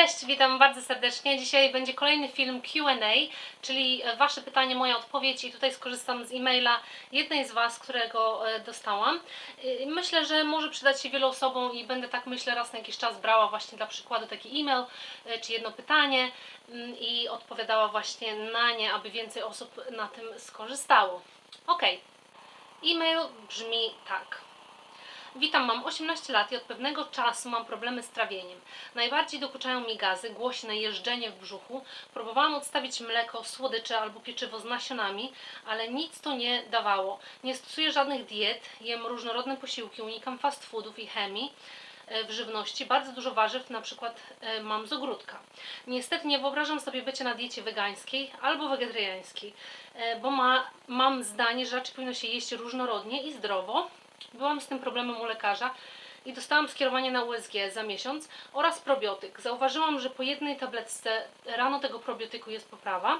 Cześć, witam bardzo serdecznie. Dzisiaj będzie kolejny film Q&A, czyli Wasze pytanie, moja odpowiedź i tutaj skorzystam z e-maila jednej z Was, którego e, dostałam. Y, Myślę, że może przydać się wielu osobom i będę tak myślę raz na jakiś czas brała właśnie dla przykładu taki e-mail e, czy jedno pytanie mm, i odpowiadała właśnie na nie, aby więcej osób na tym skorzystało. Ok. E-mail brzmi tak. Witam, mam 18 lat i od pewnego czasu mam problemy z trawieniem. Najbardziej dokuczają mi gazy, głośne jeżdżenie w brzuchu. Próbowałam odstawić mleko, słodycze albo pieczywo z nasionami, ale nic to nie dawało. Nie stosuję żadnych diet, jem różnorodne posiłki, unikam fast foodów i chemii e, w żywności. Bardzo dużo warzyw, na przykład e, mam z ogródka. Niestety nie wyobrażam sobie bycia na diecie wegańskiej albo wegetariańskiej, e, bo ma, mam zdanie, że raczej powinno się jeść różnorodnie i zdrowo. Byłam z tym problemem u lekarza i dostałam skierowanie na USG za miesiąc oraz probiotyk. Zauważyłam, że po jednej tabletce rano tego probiotyku jest poprawa,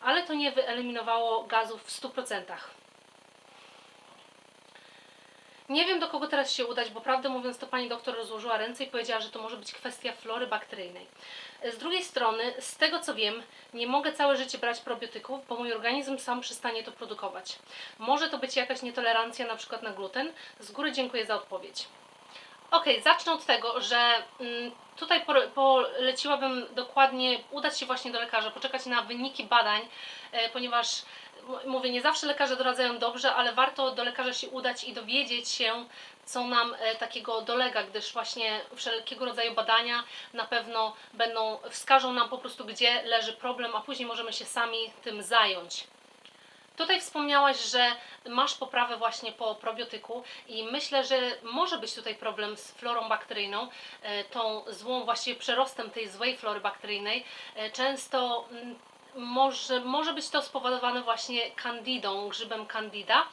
ale to nie wyeliminowało gazów w 100%. Nie wiem do kogo teraz się udać, bo prawdę mówiąc to pani doktor rozłożyła ręce i powiedziała, że to może być kwestia flory bakteryjnej. Z drugiej strony, z tego co wiem, nie mogę całe życie brać probiotyków, bo mój organizm sam przestanie to produkować. Może to być jakaś nietolerancja na przykład na gluten. Z góry dziękuję za odpowiedź. Ok, zacznę od tego, że mm, tutaj poleciłabym dokładnie udać się właśnie do lekarza, poczekać na wyniki badań, e, ponieważ mówię, nie zawsze lekarze doradzają dobrze, ale warto do lekarza się udać i dowiedzieć się, co nam e, takiego dolega, gdyż właśnie wszelkiego rodzaju badania na pewno będą, wskażą nam po prostu, gdzie leży problem, a później możemy się sami tym zająć. Tutaj wspomniałaś, że masz poprawę właśnie po probiotyku i myślę, że może być tutaj problem z florą bakteryjną, e, tą złą właściwie przerostem tej złej flory bakteryjnej. E, Często mm, może, może być to spowodowane właśnie candidą, grzybem candida.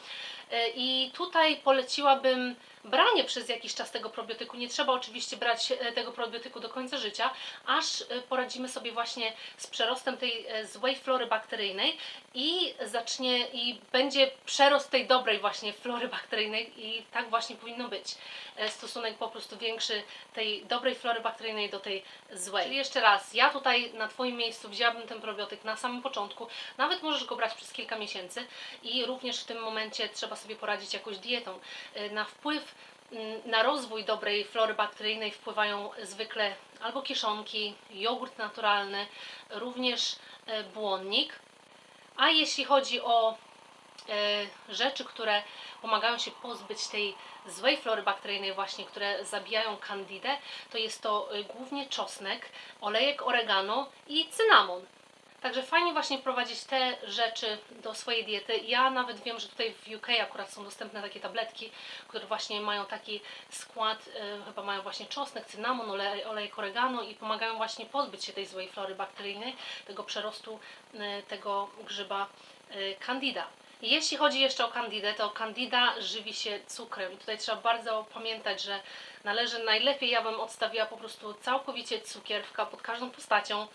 E, I tutaj poleciłabym branie przez jakiś czas tego probiotyku. Nie trzeba oczywiście brać e, tego probiotyku do końca życia, aż e, poradzimy sobie właśnie z przerostem tej złej flory bakteryjnej i zacznie i będzie przerost tej dobrej właśnie flory bakteryjnej i tak właśnie powinno być. Stosunek po prostu większy tej dobrej flory bakteryjnej do tej złej. Czyli jeszcze raz, ja tutaj na Twoim miejscu wzięłabym ten probiotyk na samym początku, nawet możesz go brać przez kilka miesięcy i również w tym momencie trzeba sobie poradzić jakąś dietą. E, Na wpływ mm, na rozwój dobrej flory bakteryjnej wpływają zwykle albo kieszonki, jogurt naturalny, również e, błonnik. A jeśli chodzi o e, rzeczy, które pomagają się pozbyć tej złej flory bakteryjnej właśnie, które zabijają kandidę, to jest to głównie czosnek, olejek oregano i cynamon. Także fajnie właśnie wprowadzić te rzeczy do swojej diety. Ja nawet wiem, że tutaj w UK akurat są dostępne takie tabletki, które właśnie mają taki skład, e, chyba mają właśnie czosnek, cynamon, olej, olejek oregano i pomagają właśnie pozbyć się tej złej flory bakteryjnej, tego przerostu e, tego grzyba e, candida. Jeśli chodzi jeszcze o kandidę, to kandida żywi się cukrem. Tutaj trzeba bardzo pamiętać, że należy najlepiej, ja bym odstawiła po prostu całkowicie cukier pod każdą postacią,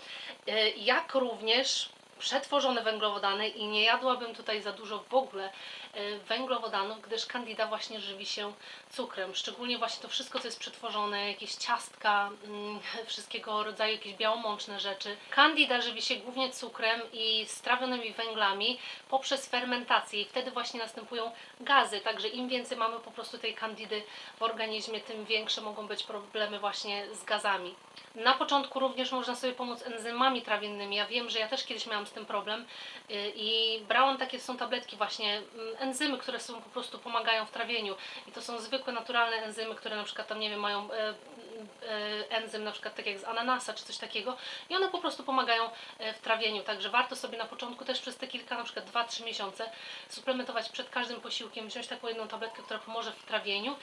e, jak również przetworzone węglowodany i nie jadłabym tutaj za dużo w ogóle e, węglowodanów, gdyż kandida właśnie żywi się cukrem. Szczególnie właśnie to wszystko, co jest przetworzone, jakieś ciastka, mm, wszystkiego rodzaju jakieś białomączne rzeczy. Kandida żywi się głównie cukrem i strawionymi węglami poprzez fermentację i wtedy właśnie następują gazy, także im więcej mamy po prostu tej kandidy w organizmie, tym większe mogą być problemy właśnie z gazami. Na początku również można sobie pomóc enzymami trawiennymi. Ja wiem, że ja też kiedyś miałam tym problem. Y, i brałam takie są tabletki właśnie, mm, enzymy, które są po prostu pomagają w trawieniu. I to są zwykłe naturalne enzymy, które na przykład tam nie wiem, mają e, e, enzym na przykład tak jak z ananasa czy coś takiego. I one po prostu pomagają w trawieniu, także warto sobie na początku też przez te kilka, na przykład 2-3 miesiące suplementować przed każdym posiłkiem, wziąć taką jedną tabletkę, która pomoże w trawieniu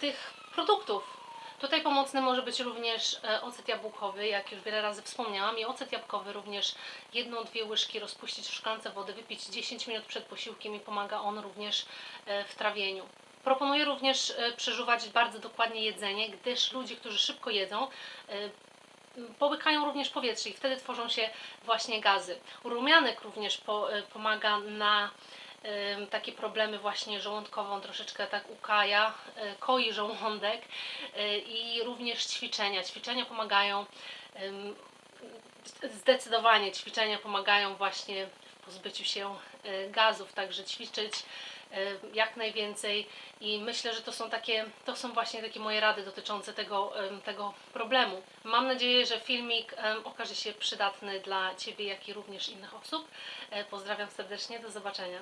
tych produktów. Tutaj pomocny może być również e, ocet jabłkowy, jak już wiele razy wspomniałam, i ocet jabłkowy również jedną, dwie łyżki rozpuścić w szklance wody, wypić 10 minut przed posiłkiem i pomaga on również e, w trawieniu. Proponuję również e, przeżuwać bardzo dokładnie jedzenie, gdyż ludzie, którzy szybko jedzą, połykają również powietrze i wtedy tworzą się właśnie gazy. Rumianek również po, pomaga na takie problemy właśnie żołądkowe, on troszeczkę tak ukaja, e, koi żołądek e, i również ćwiczenia. Ćwiczenia pomagają Zdecydowanie ćwiczenia pomagają właśnie w pozbyciu się y, gazów, także ćwiczyć jak najwięcej i myślę, że to są takie, to są właśnie takie moje rady dotyczące tego, tego problemu. Mam nadzieję, że filmik okaże się przydatny dla Ciebie, jak i również innych osób. E, Pozdrawiam serdecznie, do zobaczenia.